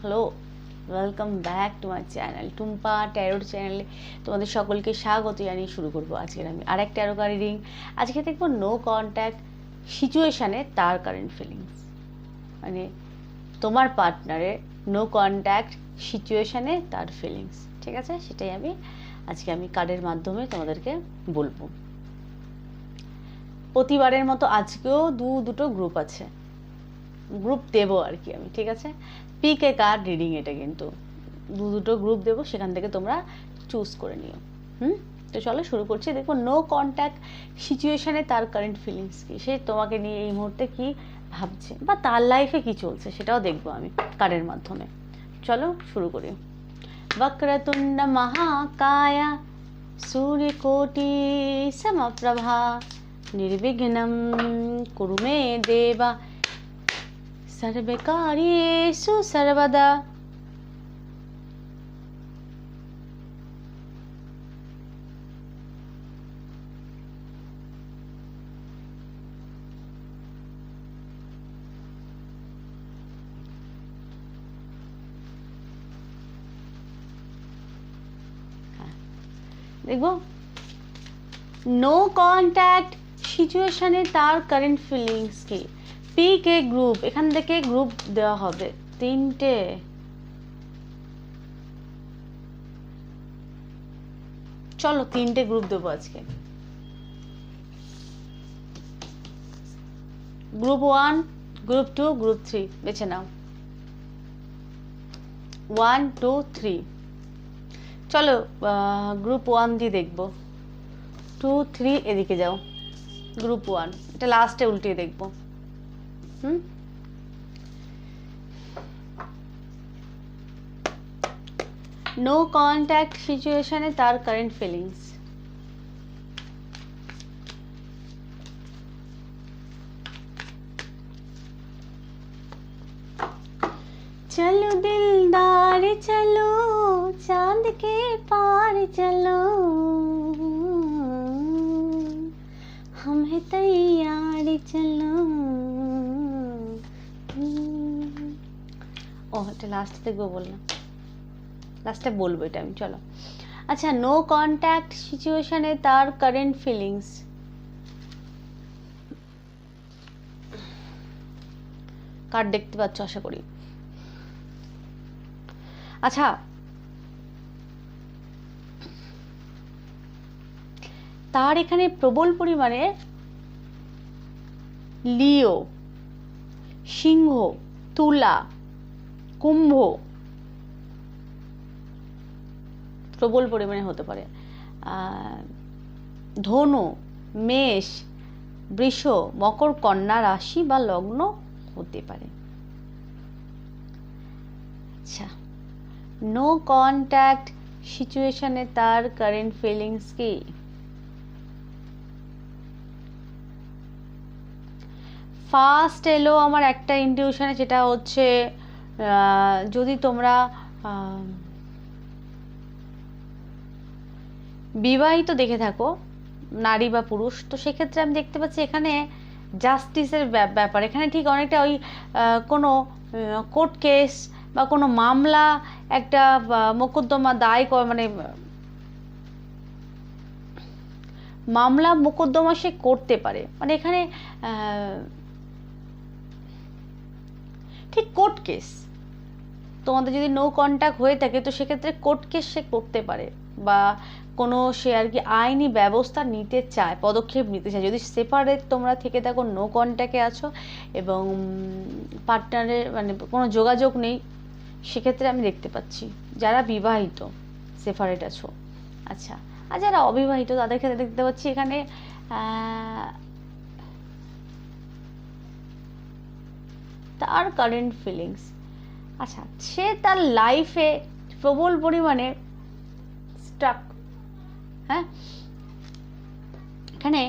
Hello welcome back to my channel Tumpa tarot চ্যানেলে তোমাদের সকলকে স্বাগত জানিয়ে শুরু করব। আজকের আমি আরেক ট্যারো কার্ড রিডিং আজকে দেখব নো কন্ট্যাক্ট সিচুয়েশানে তার কারেন্ট ফিলিংস মানে তোমার পার্টনারের নো কন্ট্যাক্ট সিচুয়েশানে তার ফিলিংস ঠিক আছে? সেটাই আমি আজকে আমি কার্ডের মাধ্যমে তোমাদেরকে বলব। প্রতিবারের মতো আজকেও দু দুটো গ্রুপ আছে। গ্রুপ দেবো আর কি আমি, ঠিক আছে? পিকে কার্ড রিডিং এটা কিন্তু দু দুটো গ্রুপ দেবো সেখান থেকে তোমরা চুজ করে নিও হুম তো চলো শুরু করছি দেখো নো কন্ট্যাক্ট সিচুয়েশানে তার কারেন্ট ফিলিংস কি সে তোমাকে নিয়ে এই মুহূর্তে কি ভাবছে বা তার লাইফে কি চলছে সেটাও দেখবো আমি কার্ডের মাধ্যমে চলো শুরু করি वक्रतुण्ड महाकाय सूर्यकोटि समप्रभा निर्विघ्नं कुरु मे देव सर्वकार्येषु सर्वदा দেখবো নো কন্ট্যাক্ট সিচুয়েশানে তার কারেন্ট ফিলিংস কি পি কে গ্রুপ, এখান থেকে গ্রুপ দেওয়া হবে। তিনটে। চলো তিনটে গ্রুপ দেবো আজকে। Group one, group two, group three, বেছে নাও। One, two, three. চলো গ্রুপ ওয়ান দিয়ে দেখব। টু, থ্রি, এদিকে যাও। গ্রুপ ওয়ান, এটা লাস্টে উল্টিয়ে দেখব। नो कॉन्टैक्ट सिचुएशन है तार करंट चलो दिलदार, चलो चाँद के पार चलो। हम है तैयार, चलो এটা লাস্টে দেখব বললাম লাস্টে বলব এটা আমি, চলো। আচ্ছা নো কন্ট্যাক্ট তার কারেন্ট ফিলিংস কার্ড দেখতে পাচ্ছ, আশা করি। আচ্ছা তার এখানে প্রবল পরিমাণে লিও, সিংহ, তুলা কুম্ভ প্রবল পরিমাণে হতে পারে। ধনু, মেষ, বৃষ, মকর, কন্যা, রাশি বা লগ্ন হতে পারে। আচ্ছা নো কন্ট্যাক্ট সিচুয়েশনে তার কারেন্ট ফিলিংস কি? ফার্স্ট এলো আমার একটা ইনটিউশনে যেটা হচ্ছে যদি তোমরা বিবাহিত দেখে থাকো, নারী বা পুরুষ, তো সেক্ষেত্রে আমি দেখতে পাচ্ছি এখানে জাস্টিসের ব্যাপার। এখানে ঠিক অনেকটা ওই কোনো কোর্ট কেস বা কোনো মামলা, একটা মোকদ্দমা দায় মানে মামলা, মোকদ্দমা সে করতে পারে। মানে এখানে ঠিক কোর্ট কেস তোমাদের যদি নো কন্ট্যাক্ট হয়ে থাকে, তো সেক্ষেত্রে কোর্ট কেস সে করতে পারে বা কোনো সে আর কি আইনি ব্যবস্থা নিতে চায়, পদক্ষেপ নিতে চায়। যদি সেপারেট তোমরা থেকে থাকো নো কন্ট্যাক্টে আছো এবং পার্টনারের মানে কোনো যোগাযোগ নেই, সেক্ষেত্রে আমি দেখতে পাচ্ছি যারা বিবাহিত সেপারেট আছো। আচ্ছা আর যারা অবিবাহিত, তাদের ক্ষেত্রে দেখতে পাচ্ছি এখানে তার কারেন্ট ফিলিংস আচ্ছা সে তার লাইফে প্রবল পরিমাণে স্ট্রাক হ্যাঁ? এখানে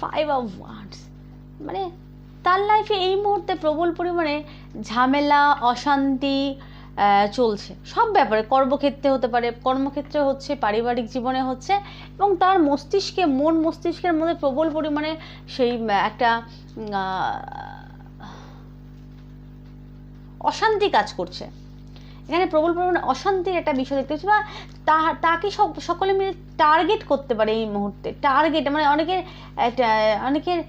ফাইভ অফ ওয়ার্ডস মানে তার লাইফে এই মুহূর্তে প্রবল পরিমাণে ঝামেলা, অশান্তি চলছে। সব ব্যাপারে, কর্মক্ষেত্রে হতে পারে, কর্মক্ষেত্রে হচ্ছে, পারিবারিক জীবনে হচ্ছে, এবং তার মস্তিষ্কে, মন মস্তিষ্কের মধ্যে প্রবল পরিমাণে সেই একটা অশান্তি কাজ করছে। এখানে প্রবল পরিমাণে অশান্তির একটা বিষয় দেখতে পাচ্ছি বা তা তাকে সকলে মিলে টার্গেট করতে পারে এই মুহূর্তে। টার্গেট মানে অনেকের অনেকের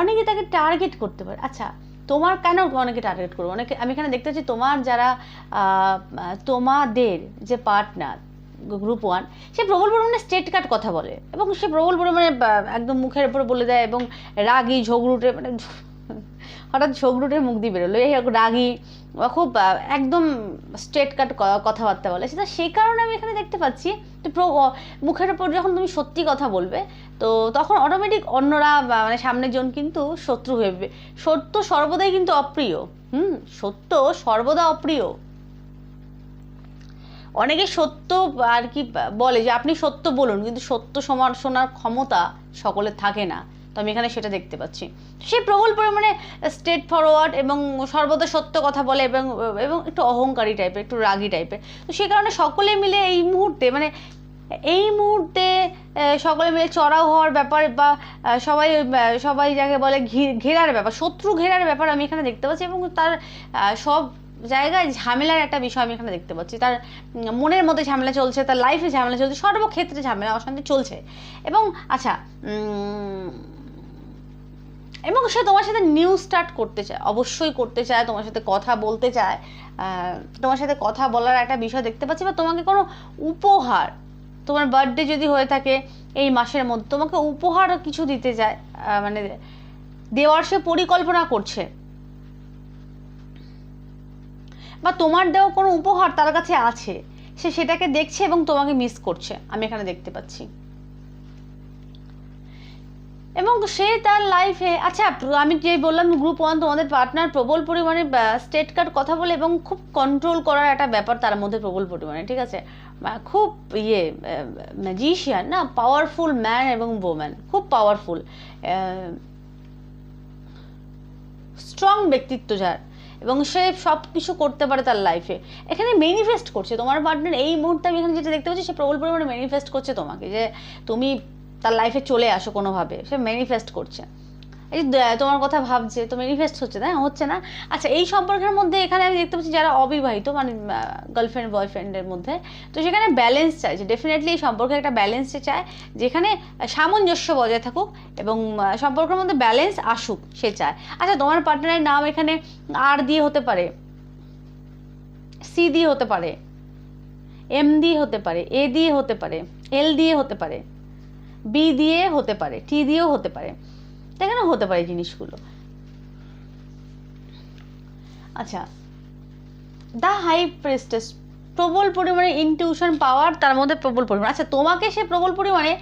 অনেকে তাকে টার্গেট করতে পারে। আচ্ছা তোমার কেন অনেকে টার্গেট করব? অনেকে, আমি এখানে দেখতে পাচ্ছি তোমার যারা তোমাদের যে পার্টনার গ্রুপ ওয়ান সে প্রবল পরিমাণে স্টেট কাট কথা বলে এবং সে প্রবল পরিমাণে একদম মুখের উপরে বলে দেয় এবং রাগি, ঝগড়ুটে মানে হঠাৎ ঝগড়ুটে মুখ দিয়ে বেরোলো। এই রাগি বা খুব একদম স্ট্রেট কাট কথাবার্তা বলে। সেটা সেই কারণে আমি এখানে দেখতে পাচ্ছি প্র- মুখের উপর যখন তুমি সত্যি কথা বলবে, তো তখন অটোমেটিক অন্যরা মানে সামনের জন কিন্তু শত্রু হয়ে সত্য সর্বদাই কিন্তু অপ্রিয়। হুম, সত্য সর্বদা অপ্রিয়। অনেকে সত্য আর কি বলে যে আপনি সত্য বলুন, কিন্তু সত্য সমান শোনার ক্ষমতা সকলে থাকে না। তো আমি এখানে সেটা দেখতে পাচ্ছি। সে প্রবল পরিমাণে স্ট্রেট ফরওয়ার্ড এবং সর্বদা সত্য কথা বলে এবং এবং একটু অহংকারী টাইপের একটু রাগী টাইপের তো সে কারণে সকলে মিলে এই মুহূর্তে মানে এই মুহূর্তে সকলে মিলে চড়াও হওয়ার ব্যাপার বা সবাই সবাই যাকে বলে ঘেরার ব্যাপার, শত্রু ঘেরার ব্যাপার আমি এখানে দেখতে পাচ্ছি এবং তার সব জায়গায় ঝামেলার একটা বিষয় আমি এখানে দেখতে পাচ্ছি। তার মনের মধ্যে ঝামেলা চলছে, তার লাইফে ঝামেলা চলছে, সর্বক্ষেত্রে ঝামেলা, অশান্তি চলছে। এবং আচ্ছা এবং সে তোমার সাথে নিউ স্টার্ট করতে চায়, অবশ্যই করতে চায়, তোমার সাথে কথা বলতে চায় তোমার সাথে কথা বলার একটা বিষয় দেখতে পাচ্ছি, বা তোমাকে কোনো উপহার, তোমার বার্থডে যদি হয়ে থাকে এই মাসের মধ্যে, তোমাকে উপহার কিছু দিতে চায় মানে দেওয়ার সে পরিকল্পনা করছে। বা তোমার দেওয়া কোনো উপহার তার কাছে আছে। সে সেটাকে দেখছে এবং তোমাকে মিস করছে। আমি এখানে দেখতে পাচ্ছি। এবং সে তার লাইফে আচ্ছা আমি যে বললাম গ্রুপ ওয়ান তোমাদের পার্টনার প্রবল পরিমাণে স্টেট কার্ড কথা বলে এবং খুব কন্ট্রোল করার একটা ব্যাপার তার মধ্যে প্রবল পরিমাণে, ঠিক আছে? খুব ইয়ে ম্যাজিশিয়ান না? পাওয়ারফুল ম্যান এবং ওম্যান খুব পাওয়ারফুল স্ট্রং ব্যক্তিত্ব যার। এবং সে সব কিছু করতে পারে তার লাইফে এখানে ম্যানিফেস্ট করছে। তোমার পার্টনার এই মুহূর্তে আমি এখানে যেটা দেখতে পাচ্ছি, সে প্রবল পরিমাণে ম্যানিফেস্ট করছে তোমাকে যে তুমি তার লাইফে চলে আসো কোনোভাবে। সে ম্যানিফেস্ট করছে। এই তোমার কথা ভাবছে তো ম্যানিফেস্ট হচ্ছে না? হচ্ছে না? আচ্ছা এই সম্পর্কের মধ্যে এখানে আমি দেখতে পাচ্ছি যারা অবিবাহিত মানে গার্লফ্রেন্ড বয়ফ্রেন্ডের মধ্যে, তো সেখানে ব্যালেন্স চাইছে ডেফিনেটলি এই সম্পর্কে একটা ব্যালেন্স চায়, যেখানে সামঞ্জস্য বজায় থাকুক এবং সম্পর্কের মধ্যে ব্যালেন্স আসুক, সে চায়। আচ্ছা তোমার পার্টনারের নাম এখানে আর দিয়ে হতে পারে সি দিয়ে হতে পারে এম দিয়ে হতে পারে এ দিয়ে হতে পারে এল দিয়ে হতে পারে বি দিয়ে হতে পারে টি দিয়েও হতে পারে। এখানে হতে পারে জিনিসগুলো? আচ্ছা দ্য হাই প্রেস্টেস প্রবল পরিমাণে ইনটিউশন পাওয়ার তার মধ্যে প্রবল পরিমাণ। আচ্ছা তোমাকে সে প্রবল পরিমাণে,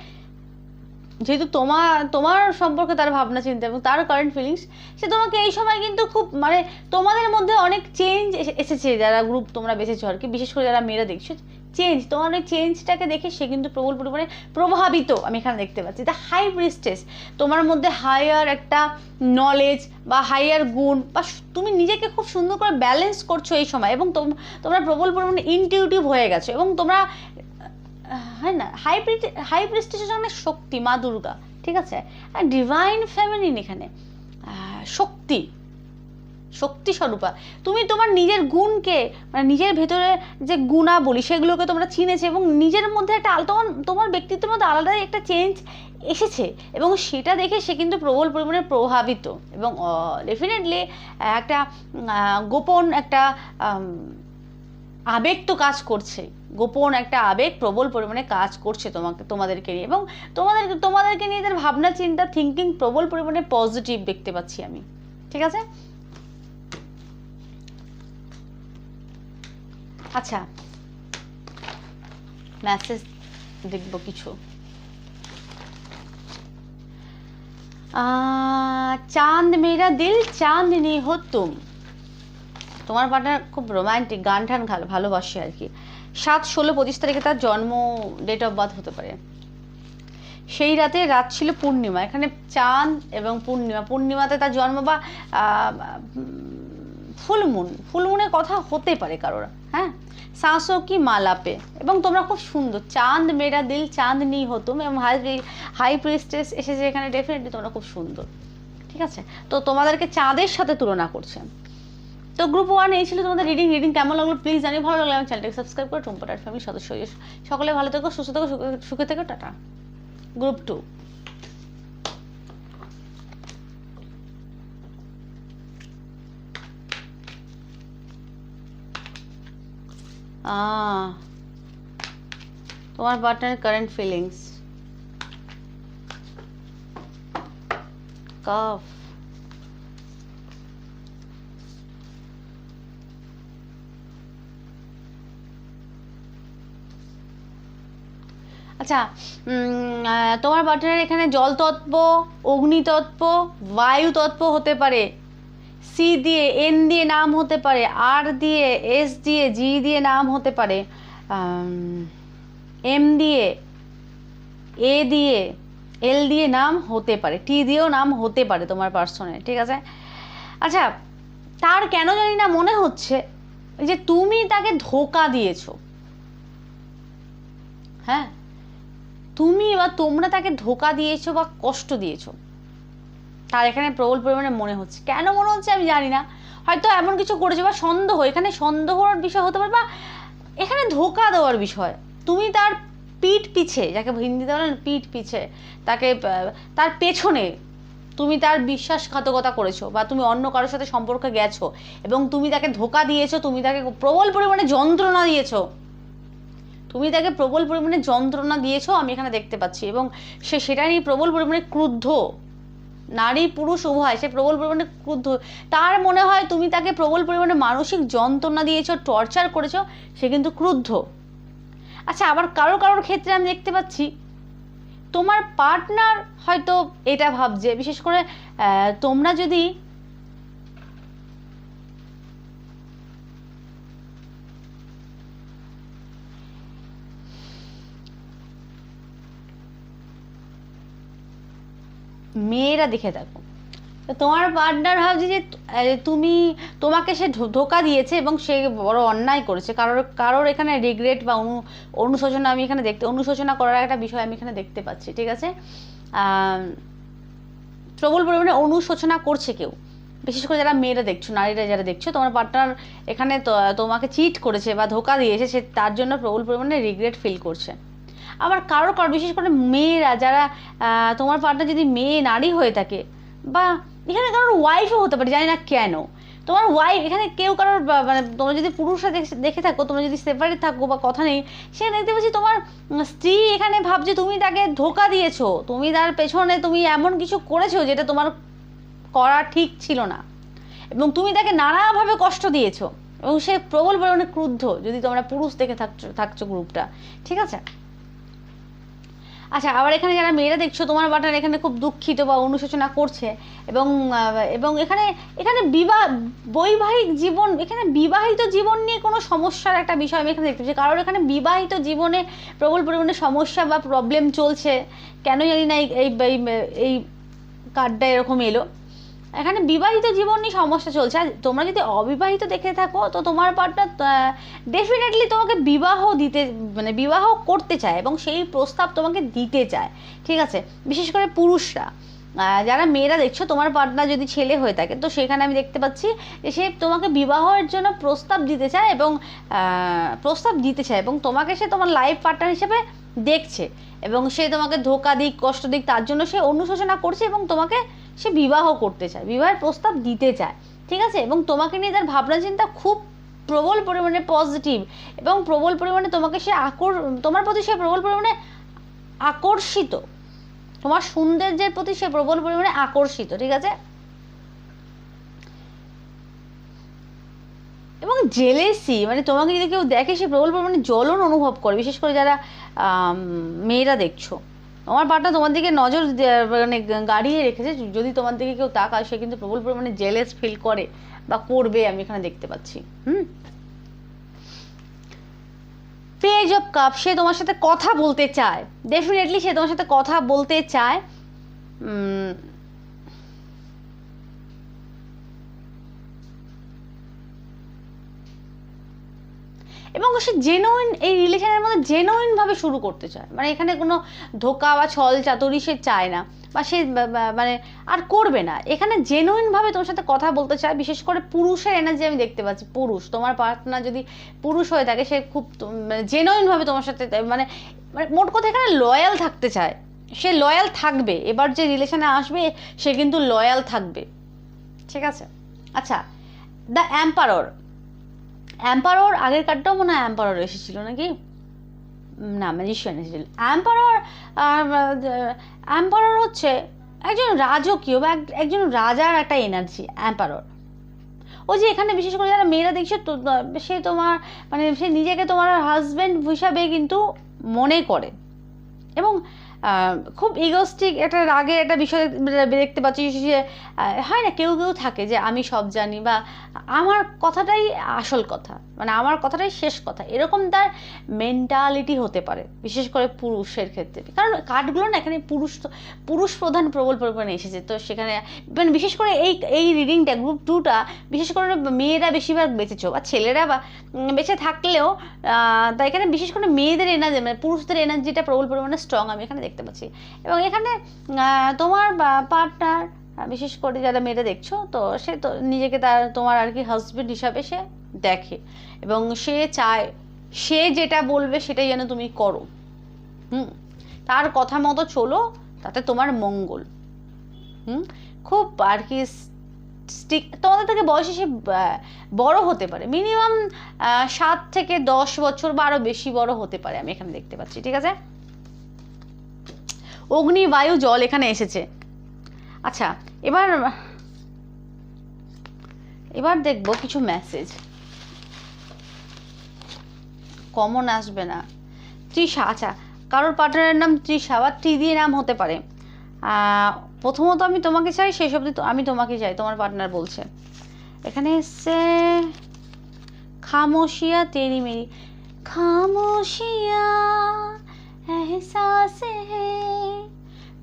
যেহেতু তোমার তোমার সম্পর্কে তার ভাবনা, চিন্তা এবং তার কারেন্ট ফিলিংস সে তোমাকে এই সময় কিন্তু খুব মানে তোমাদের মধ্যে অনেক চেঞ্জ এসেছে যারা গ্রুপ তোমরা বেঁচেছো আর কি। বিশেষ করে যারা মেয়েরা দেখছ। চেঞ্জ তোমার ওই চেঞ্জটাকে দেখে সে কিন্তু প্রবল পরিমাণে প্রভাবিত, আমি এখানে দেখতে পাচ্ছি। দ্য হাই ব্রিস্টেস তোমার মধ্যে হায়ার একটা নলেজ বা হায়ার গুণ বা তুমি নিজেকে খুব সুন্দর করে ব্যালেন্স করছ এই সময় এবং তোম- তোমরা প্রবল পরিমাণে ইনটিউটিভ হয়ে গেছো এবং তোমরা হ্যাঁ না হাই হাই প্রেস্টিজের অনেক শক্তি, মা দুর্গা, ঠিক আছে? ডিভাইন ফ্যামিলিন এখানে শক্তি শক্তি স্বরূপা। তুমি তোমার নিজের গুণকে মানে নিজের ভেতরে যে গুণাবলী, সেগুলোকে তোমরা চিনেছে এবং নিজের মধ্যে একটা তোমার তোমার ব্যক্তিত্বের মধ্যে আলাদাই একটা চেঞ্জ এসেছে এবং সেটা দেখে সে কিন্তু প্রবল পরিমাণে প্রভাবিত এবং ডেফিনেটলি একটা গোপন একটা আবেগ তো কাজ করছে। গোপন একটা আবেগ প্রবল পরিমাণে কাজ করছে তোমাকে, তোমাদেরকে নিয়ে এবং তোমাদের তোমাদেরকে নিয়ে এদের ভাবনা, চিন্তা থিঙ্কিং প্রবল পরিমাণে পজিটিভ দেখতে পাচ্ছি আমি। ঠিক আছে? আচ্ছা। মেসেজ দেখব কিছু। চাঁদ মেরা দিল চাঁদনি হো তুম। তোমার পার্টনার খুব রোমান্টিক গান টান ভালো, ভালোবাসে আর কি। সাত ষোলো পঁচিশ তারিখে তার জন্ম ডেট অফ বার্থ হতে পারে। সেই রাতে রাত ছিল পূর্ণিমা, এখানে চাঁদ এবং পূর্ণিমা, পূর্ণিমাতে তার জন্ম বা ফুলমুন, ফুলমুনের কথা হতে পারে কারোর হ্যাঁ? সাঁসো কি মালাপে? এবং তোমরা খুব সুন্দর, চাঁদ মেরা দিল, চাঁদ নি হতুম এবং হাই হাই প্রিস্টেস এসেছে এখানে ডেফিনেটলি তোমরা খুব সুন্দর, ঠিক আছে? তো তোমাদেরকে চাঁদের সাথে তুলনা করছে। তো গ্রুপ ওয়ান এই ছিল তোমাদের রিডিং রিডিং কেমন লাগল? প্লিজ জানিয়ে ভালো লাগল আমার চ্যানেলটাকে সাবস্ক্রাইব করে টুম্পাটার ফ্যামিলির সদস্য সকলে ভালো থেকো, সুস্থ থেকো, সুখে- সুখে থেকো, টাটা। গ্রুপ টু তোমার পার্টনারের কারেন্ট ফিলিংস কাফ আচ্ছা তোমার পার্টনার এখানে জল অগ্নি তত্ত্ব বায়ু তত্ত্ব হতে পারে। সি দিয়ে এন দিয়ে নাম হতে পারে আর দিয়ে এস দিয়ে জি দিয়ে নাম হতে পারে এম দিয়ে এ দিয়ে এল দিয়ে নাম হতে পারে টি দিয়েও নাম হতে পারে তোমার পার্সনের ঠিক আছে? আচ্ছা তার কেন জানি না মনে হচ্ছে যে তুমি তাকে ধোকা দিয়েছ। হ্যাঁ? তুমি বা তোমরা তাকে ধোকা দিয়েছ বা কষ্ট দিয়েছ। তার এখানে প্রবল পরিমাণে মনে হচ্ছে। কেন মনে হচ্ছে আমি জানি না। হয়তো এমন কিছু করেছে বা সন্দেহ, এখানে সন্দেহর বিষয় হতে পারে বা এখানে ধোকা দেওয়ার বিষয়। তুমি তার পিঠ পিছে, যাকে হিন্দিতে বলেন পিঠ পিছে, তাকে তার পেছনে তুমি তার বিশ্বাসঘাতকতা করেছ বা তুমি অন্য কারোর সাথে সম্পর্কে গেছো এবং তুমি তাকে ধোকা দিয়েছ, তুমি তাকে প্রবল পরিমাণে যন্ত্রণা দিয়েছ। তুমি তাকে প্রবল পরিমাণে যন্ত্রণা দিয়েছ, আমি এখানে দেখতে পাচ্ছি এবং সে সেটা নিয়ে প্রবল পরিমাণে ক্রুদ্ধ। নারী, পুরুষ, উভয়, সে প্রবল পরিমাণে ক্রুদ্ধ। তার মনে হয় তুমি তাকে প্রবল পরিমাণে মানসিক যন্ত্রণা দিয়েছ, টর্চার করেছ, সে কিন্তু ক্রুদ্ধ। আচ্ছা আবার কারও কারোর ক্ষেত্রে আমি দেখতে পাচ্ছি, তোমার পার্টনার হয়তো এটা ভাবছে। বিশেষ করে তোমরা যদি মেয়েরা দেখে থাকো। তো তোমার পার্টনার ভাবছে যে তুমি, তোমাকে সে ধোকা দিয়েছে এবং সে বড় অন্যায় করেছে। কারোর কারোর এখানে রিগ্রেট বা অনু, অনুশোচনা আমি এখানে দেখতে, অনুশোচনা করার একটা বিষয় আমি এখানে দেখতে পাচ্ছি, ঠিক আছে? প্রবল পরিমাণে অনুশোচনা করছে কেউ। বিশেষ করে যারা মেয়েরা দেখছ, নারীরা যারা দেখছ, তোমার পার্টনার এখানে তোমাকে চিট করেছে বা ধোকা দিয়েছে, সে তার জন্য প্রবল পরিমাণে রিগ্রেট ফিল করছে। আবার কারও কারও, বিশেষ করে মেয়েরা যারা তোমার পার্টনার যদি মেয়ে, নারী হয়ে থাকে, বা এখানে কারোর ওয়াইফও হতে পারে, জানি না কেন। তোমার ওয়াইফ এখানে কেউ কারোর মানে তোমরা যদি পুরুষরা দেখে- থাকো, তোমরা যদি সেপারেট থাকো বা কথা নেই, সেখানে দেখতে পাচ্ছি তোমার স্ত্রী এখানে ভাবছে, তুমি তাকে ধোকা দিয়েছ, তুমি তার পেছনে তুমি এমন কিছু করেছ যেটা তোমার করা ঠিক ছিল না। এবং তুমি তাকে নানাভাবে কষ্ট দিয়েছ, এবং সে প্রবল পরিমাণে ক্রুদ্ধ, যদি তোমরা পুরুষ দেখে থাকছো থাকছো গ্রুপটা ঠিক আছে? আচ্ছা আবার এখানে যারা মেয়েরা দেখছ, তোমার বাটার এখানে খুব দুঃখিত বা অনুশোচনা করছে। এবং এবং এখানে এখানে বিবাহ বৈবাহিক জীবন, এখানে বিবাহিত জীবন নিয়ে কোনো সমস্যার একটা বিষয় আমি এখানে দেখতে পাচ্ছি। কারোর এখানে বিবাহিত জীবনে প্রবল পরিমাণে সমস্যা বা প্রবলেম চলছে। কেন জানি না এই এই, এই- এই কার্ডটা এরকম এলো। এখানে বিবাহিত জীবন নিয়ে সমস্যা চলছে। আর তোমরা যদি অবিবাহিত দেখে থাকো, তো তোমার পার্টনার ডেফিনেটলি তোমাকে বিবাহ দিতে মানে বিবাহ করতে চায় এবং সেই প্রস্তাব তোমাকে দিতে চায়। ঠিক আছে? বিশেষ করে পুরুষরা। যারা মেয়েরা দেখছ, তোমার পার্টনার যদি ছেলে হয়ে থাকে, তো সেখানে আমি দেখতে পাচ্ছি যে সে তোমাকে বিবাহের জন্য প্রস্তাব দিতে চায় এবং প্রস্তাব দিতে চায় এবং তোমাকে সে তোমার লাইফ পার্টনার হিসেবে দেখছে এবং সে তোমাকে ধোকা দিক, কষ্ট দিক, তার জন্য সে অনুশোচনা করছে এবং তোমাকে সে বিবাহ করতে চায়, বিবাহের প্রস্তাব দিতে চায়, ঠিক আছে? এবং তোমাকে নিয়ে তার ভাবনা চিন্তা খুব প্রবল পরিমাণে পজিটিভ এবং প্রবল পরিমাণে তোমাকে সে আকর, তোমার প্রতি সে প্রবল পরিমাণে আকর্ষিত। তোমার সৌন্দর্যের প্রতি সে প্রবল পরিমাণে আকর্ষিত, ঠিক আছে? এবং জেলেসি মানে তোমাকে যদি কেউ দেখে, সে প্রবল পরিমাণে জ্বলন অনুভব করে, বিশেষ করে যারা মেয়েরা দেখছ। আমার পার্টনার তোমার দিকে নজর মানে গাড়িয়ে রেখেছে, যদি তোমার দিকে কেউ তাকায়, সে কিন্তু প্রবল পরিমাণে জেলেস ফিল করে বা করবে, আমি এখানে দেখতে পাচ্ছি। হুম? পেজ অফ কাপ সে তোমার সাথে কথা বলতে চায়। ডেফিনেটলি সে তোমার সাথে কথা বলতে চায়। এবং সে জেনুইন এই রিলেশনের মধ্যে জেনুইনভাবে শুরু করতে চায়। মানে এখানে কোনো ধোকা বা ছল চাতুরি সে চায় না বা সে মানে আর করবে না। এখানে জেনুইনভাবে তোমার সাথে কথা বলতে চায়, বিশেষ করে পুরুষের এনার্জি আমি দেখতে পাচ্ছি, পুরুষ। তোমার পার্টনার যদি পুরুষ হয়ে থাকে, সে খুব জেনুইনভাবে তোমার সাথে মানে মানে মোট কথা এখানে লয়াল থাকতে চায়। সে লয়াল থাকবে। এবার যে রিলেশনে আসবে, সে কিন্তু লয়াল থাকবে। ঠিক আছে? আচ্ছা দ্য অ্যাম্পারর অ্যাম্পারর আগের কার্ডটাও মনে হয় অ্যাম্পারর এসেছিল নাকি? না ম্যাজিশিয়ান এসেছিল। অ্যাম্পারোর অ্যাম্পারোর হচ্ছে একজন রাজকীয় বা এক- একজন রাজার একটা এনার্জি অ্যাম্পারোর ও যে এখানে বিশেষ করে যারা মেয়েরা দেখছে, তো সে তোমার মানে সে নিজেকে তোমার হাজব্যান্ড হিসাবে কিন্তু মনে করে। এবং খুব ইগোস্টিক একটা রাগে একটা বিষয় দেখতে পাচ্ছি যে হয় না কেউ কেউ থাকে যে আমি সব জানি বা আমার কথাটাই আসল কথা মানে আমার কথাটাই শেষ কথা। এরকম তার মেন্টালিটি হতে পারে বিশেষ করে পুরুষের ক্ষেত্রে। কারণ কার্ডগুলো না এখানে পুরুষ পুরুষ প্রধান প্রবল পরিমাণে এসেছে। তো সেখানে মানে বিশেষ করে এই এই রিডিংটা গ্রুপ টুটা বিশেষ করে মেয়েরা বেশিরভাগ বেঁচেছো বা ছেলেরা বা বেঁচে থাকলেও আহ, তা এখানে বিশেষ করে মেয়েদের এনার্জি মানে পুরুষদের এনার্জিটা প্রবল পরিমাণে স্ট্রং আমি এখানে দেখতে পাচ্ছি। এবং এখানে তোমার পার্টনার বিশেষ করে যারা মেয়েরা দেখছ, তো সে তো নিজেকে তার, তোমার আর কি হাজবেন্ড হিসাবে সে দেখে। এবং সে চায়, সে যেটা বলবে সেটাই যেন তুমি করো। হুম? তার কথা মতো চলো, তাতে তোমার মঙ্গল। হুম? খুব আর কি স্টিক তোমাদের থেকে বয়সে সে বড় হতে পারে। মিনিমাম সাত থেকে দশ বছর বা আরও বেশি বড় হতে পারে, আমি এখানে দেখতে পাচ্ছি। ঠিক আছে? অগ্নি, বায়ু, জল এখানে এসেছে। আচ্ছা এবার এবার দেখব কিছু মেসেজ কমন আসবে না। তৃষা আচ্ছা কারোর পার্টনারের নাম তৃষা বা দিয়ে নাম হতে পারে। প্রথমত আমি তোমাকে চাই সেই সব আমি তোমাকে চাই, তোমার পার্টনার বলছে। এখানে এসছে, খামোশিয়া তেরি মেরি। খামোশিয়া, এহসাস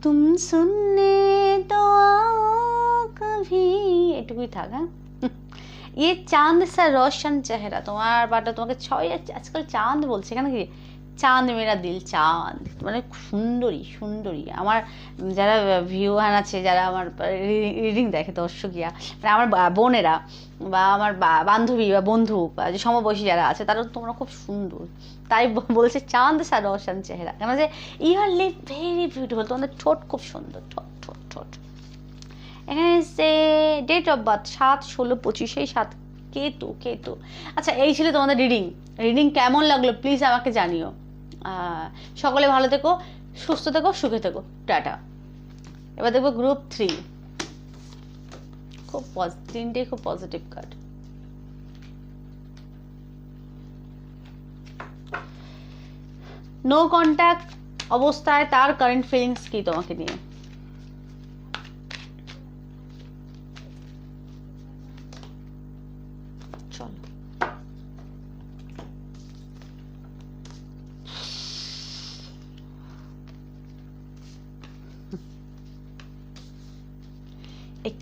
तुम सुनने तो आओ कभी এটুকুই থাক হ্যাঁ ये চাঁদ সা রোশন চেহারা তোমার বাটা তোমাকে ছয় আজকাল চাঁদ বলছে কেন কি চাঁদ মেরা দিল চাঁদ মানে সুন্দরী সুন্দরী। আমার যারা ভিউয়ার আছে, যারা আমার রিডিং দেখে, দর্শকিয়া মানে আমার বোনেরা বা আমার বান্ধবী বা বন্ধু বা যে সমবয়সী যারা আছে, তারা তোমরা খুব সুন্দর। তাই বলছে চাঁদ সা রোশন চেহারা। কেন যে you are live very beautiful তোমাদের ঠোঁট খুব সুন্দর, ঠোঁট ঠোঁট ঠোঁট। এখানে সে ডেট অফ বার্থ সাত, ষোলো পঁচিশে সাত, কেতু কেতু। আচ্ছা এই ছিল তোমাদের রিডিং রিডিং কেমন লাগল? প্লিজ আমাকে জানিও। সকলে ভালো থেকো, সুস্থ থেকো, সুখে থেকো। টাটা। এবার দেখব গ্রুপ থ্রি খুব তিনটে খুব পজিটিভ কার্ড নো কন্ট্যাক্ট অবস্থায়, তার কারেন্ট ফিলিংস কি তোমাকে নিয়ে?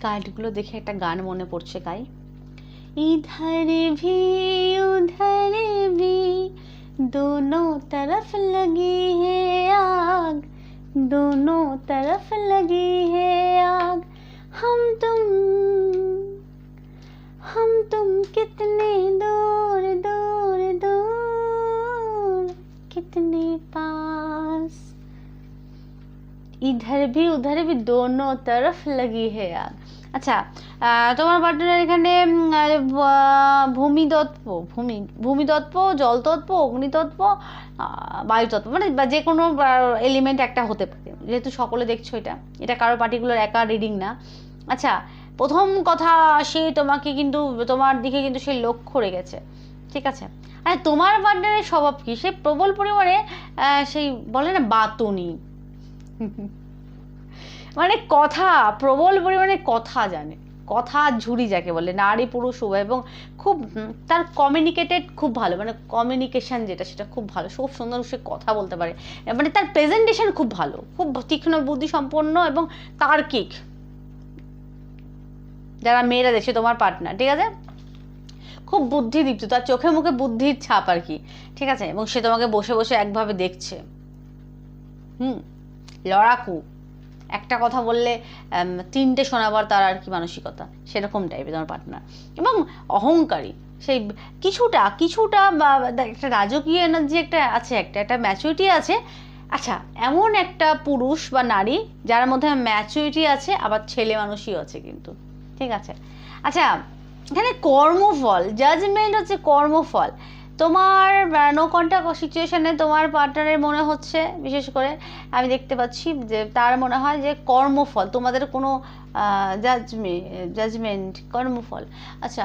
কার্ডগুলো দেখে একটা গান মনে পড়ছে গাই इधर भी उधर भी दोनों तरफ लगी है आग दोनों तरफ लगी है आग हम तुम हम तुम कितने दूर दूर दूर कितने पास ইধার ভি উধার ভি দোনো তরফ লাগি হে আগ আচ্ছা তোমার পার্টনার এখানে ভূমিতত্ত্ব ভূমি ভূমিতত্ত্ব জলতত্ত্ব অগ্নিতত্ত্ব বায়ুতত্ত্ব মানে বা যে কোনো এলিমেন্ট একটা হতে পারে। যেহেতু সকলে দেখছ এটা এটা কারও পার্টিকুলার একা রিডিং না। আচ্ছা প্রথম কথা সে তোমাকে কিন্তু, তোমার দিকে কিন্তু সে লক্ষ্য রেখেছে। ঠিক আছে? আর তোমার পার্টনারের স্বভাব কী? সে প্রবল পরিমাণে সেই বলে না, বাতুনি। মানে কথা, প্রবল পরিমাণে কথা জানে। কথা ঝুড়ি যাকে বলে, নারী, পুরুষ, উভয়, এবং খুব তার কমিউনিকেটেড খুব ভালো। মানে কমিউনিকেশন যেটা, সেটা খুব ভালো। খুব সুন্দর সে কথা বলতে পারে। মানে তার প্রেজেন্টেশন খুব ভালো। খুব তীক্ষ্ণ বুদ্ধি সম্পন্ন এবং তার্কিক। যারা মেয়েরা দেখছে তোমার পার্টনার ঠিক আছে? খুব বুদ্ধিদীপ্ত। তার চোখে মুখে বুদ্ধির ছাপ আর কি। ঠিক আছে? এবং সে তোমাকে বসে বসে একভাবে দেখছে। হুম? লড়াকু। একটা কথা বললে তিনটে শোনাবার তার আর কি মানসিকতা, সেরকম টাইপের তোমার পার্টনার এবং অহংকারী, সেই কিছুটা কিছুটা বা একটা রাজকীয় এনার্জি একটা আছে, একটা একটা ম্যাচুরিটি আছে। আচ্ছা এমন একটা পুরুষ বা নারী যার মধ্যে ম্যাচুরিটি আছে, আবার ছেলে মানুষই আছে কিন্তু। ঠিক আছে? আচ্ছা এখানে কর্মফল জাজমেন্ট হচ্ছে কর্মফল। তোমার নো কন্ট্যাক্ট সিচুয়েশানে তোমার পার্টনারের মনে হচ্ছে? বিশেষ করে আমি দেখতে পাচ্ছি যে তার মনে হয় যে কর্মফল, তোমাদের কোনো জাজমে জাজমেন্ট কর্মফল। আচ্ছা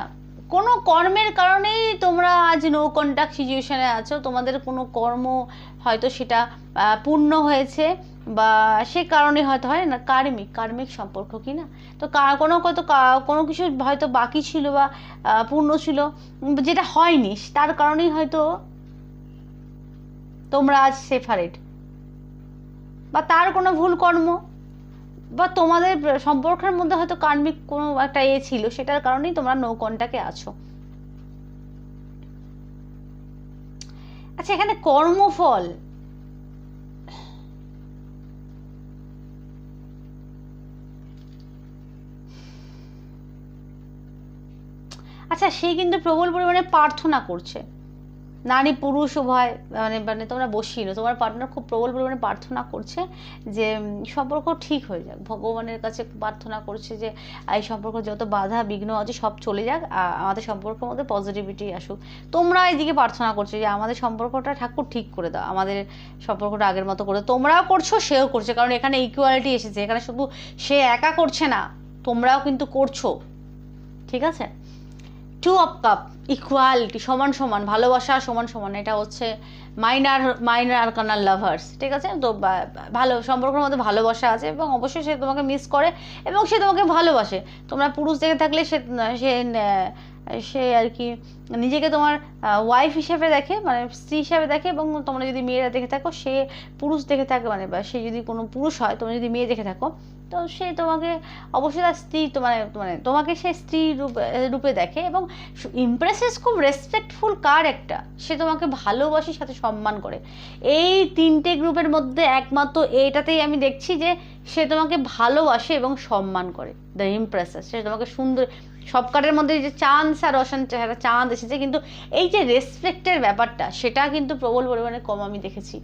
কোনো কর্মের কারণেই তোমরা আজ নো কন্ট্যাক্ট সিচুয়েশনে আছো। তোমাদের কোনো কর্ম হয়তো সেটা পূর্ণ হয়েছে বা সে কারণে হয়তো হয় না। কার্মিক কার্মিক সম্পর্ক কি না? তো কোনো কত কোনো কিছু হয়তো বাকি ছিল বা পূর্ণ ছিল, যেটা হয়নি, তার কারণেই হয়তো তোমরা আজ সেফারেট বা তার কোনো ভুল কর্ম বা তোমাদের সম্পর্কের মধ্যে হয়তো কার্মিক কোনো একটা এ ছিল, সেটার কারণেই তোমরা নৌ আছো। আচ্ছা এখানে কর্মফল। আচ্ছা সে কিন্তু প্রবল পরিমাণে প্রার্থনা করছে। নারী পুরুষ উভয় মানে মানে তোমরা বসিয়ে নো তোমার পার্টনার খুব প্রবল পরিমাণে প্রার্থনা করছে যে সম্পর্ক ঠিক হয়ে যাক। ভগবানের কাছে প্রার্থনা করছে যে এই সম্পর্ক যত বাধা বিঘ্ন আছে সব চলে যাক আমাদের সম্পর্কের মধ্যে পজিটিভিটি আসুক। তোমরা এদিকে প্রার্থনা করছ যে, আমাদের সম্পর্কটা ঠাকুর ঠিক করে দাও। আমাদের সম্পর্কটা আগের মতো করে তোমরাও করছ, সেও করছে। কারণ এখানে ইকুয়ালিটি এসেছে। এখানে শুধু সে একা করছে না, তোমরাও কিন্তু করছ। ঠিক আছে? টু অফ কাপ ইকুয়ালিটি সমান সমান, ভালোবাসা সমান সমান, এটা হচ্ছে মাইনার মাইনার আরকানার লাভার্স ঠিক আছে? তো ভালো, সম্পর্কের মধ্যে ভালোবাসা আছে এবং অবশ্যই সে তোমাকে মিস করে এবং সে তোমাকে ভালোবাসে। তোমরা পুরুষ দেখে থাকলে সে সে সে আর কি নিজেকে তোমার ওয়াইফ হিসেবে দেখে মানে স্ত্রী হিসেবে দেখে এবং তোমরা যদি মেয়েরা দেখে থাকো, সে পুরুষ দেখে থাকে মানে বা সে যদি কোনো পুরুষ হয়, তোমরা যদি মেয়ে দেখে থাকো তো সে তোমাকে, অবশ্যই তার স্ত্রী তো মানে মানে তোমাকে সে স্ত্রী রূপে দেখে এবং ইমপ্রেসেস খুব রেসপেক্টফুল কার একটা? সে তোমাকে ভালোবাসি, সাথে সম্মান করে। এই তিনটে গ্রুপের মধ্যে একমাত্র এইটাতেই আমি দেখছি যে সে তোমাকে ভালোবাসে এবং সম্মান করে। দ্য ইমপ্রেসেস সে তোমাকে সুন্দর, সব কার্ডের মধ্যে যে চাঁদ আর রসান চেহারা, চাঁদ এসেছে, কিন্তু এই যে রেসপেক্টের ব্যাপারটা, সেটা কিন্তু প্রবল পরিমাণে কম আমি দেখেছি।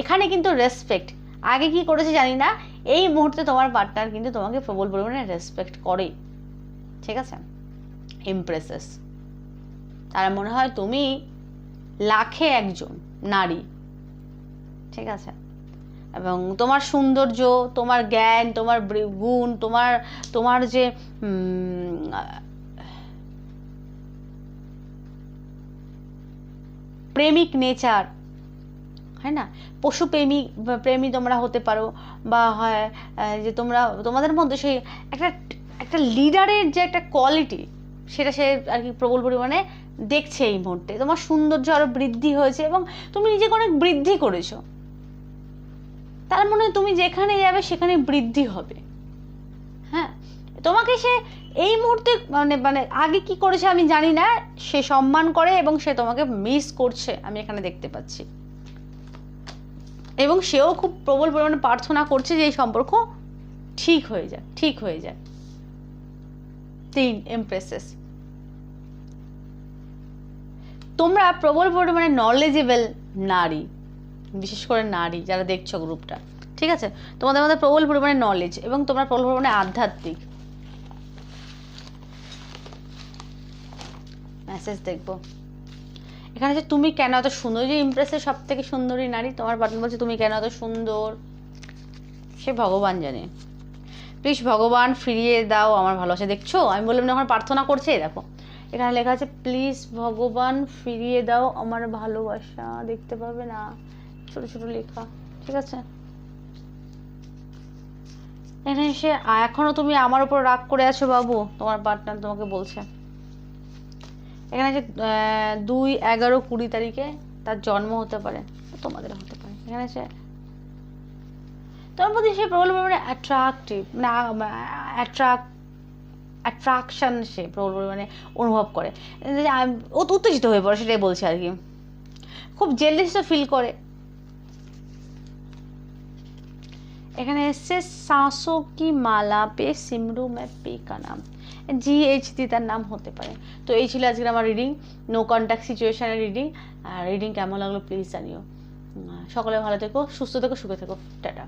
এখানে কিন্তু রেসপেক্ট আগে কি করেছে জানি না, এই মুহূর্তে তোমার পার্টনার কিন্তু তোমাকে প্রবল পরিমাণে রেসপেক্ট করে ঠিক আছে? ইমপ্রেসেস তার মনে হয় তুমি লাখে একজন নারী। ঠিক আছে? এবং তোমার সৌন্দর্য, তোমার জ্ঞান, তোমার গুণ, তোমার তোমার যে প্রেমিক নেচার হয় না? পশু প্রেমী তোমরা হতে পারো, বা হয় যে তোমরা, তোমাদের মধ্যে সেই একটা একটা লিডারের যে একটা কোয়ালিটি সেটা সে আর কি প্রবল পরিমাণে দেখছে এই মুহূর্তে। তোমার সৌন্দর্য আরও বৃদ্ধি হয়েছে এবং তুমি নিজেকে অনেক বৃদ্ধি করেছ। তার মনে তুমি যেখানে যাবে, সেখানে বৃদ্ধি হবে। হ্যাঁ? তোমাকে সে এই মুহূর্তে মানে মানে আগে কি করেছে আমি জানি না। সে সম্মান করে এবং সে তোমাকে মিস করছে। আমি এখানে দেখতে পাচ্ছি। এবং সেও খুব প্রবল পরিমাণে প্রার্থনা করছে যে এই সম্পর্ক ঠিক হয়ে যাক, ঠিক হয়ে যাক। তিন এমপ্রেসেস তোমরা প্রবল পরিমাণে নলেজেবল নারী, বিশেষ করে নারী যারা দেখছ গ্রুপটা ঠিক আছে? তোমাদের মধ্যে প্রবল পরিমাণে নলেজ এবং তোমরা প্রবল পরিমাণে আধ্যাত্মিক। মেসেজ দেখব। এখানে যে তুমি কেন এত সুন্দর? যে ইমপ্রেসের সব থেকে সুন্দরী নারী, তোমার পার্টনার বলছে, তুমি কেন এত সুন্দর? সে ভগবান জানে। প্লিজ ভগবান ফিরিয়ে দাও আমার ভালোবাসা। দেখছ? আমি বললাম যখন প্রার্থনা করছে দেখো। এখানে লেখা আছে, প্লিজ ভগবান ফিরিয়ে দাও আমার ভালোবাসা। দেখতে পাবে না? ছোট ছোট লেখা। ঠিক আছে? এখানে আ- এখনও তুমি আমার উপর রাগ করে আছো বাবু? তোমার পার্টনার তোমাকে বলছে। এখানে যে দুই এগারো কুড়ি তারিখে তার জন্ম হতে পারে, তোমাদের হতে পারে। এখানে সে তোমার প্রতি সে প্রবল পরিমাণে অ্যাট্রাকটিভ মানে অ্যাট্রাক্ট অ্যাট্রাকশন সে প্রবল পরিমাণে অনুভব করে। উত্তেজিত হয়ে পড়ে, সেটাই বলছে আর কি। খুব জেলিসও ফিল করে। এখানে এসছে সাঁসো কি মালা পে সিমরু মে পে কা নাম জি এইচ দি তার নাম হতে পারে। তো এই ছিল আজকের আমার রিডিং নো কন্ট্যাক্ট সিচুয়েশানের রিডিং আর রিডিং কেমন লাগল প্লিজ জানিও। সকলে ভালো থেকো, সুস্থ থেকো, সুখে থেকো। টাটা।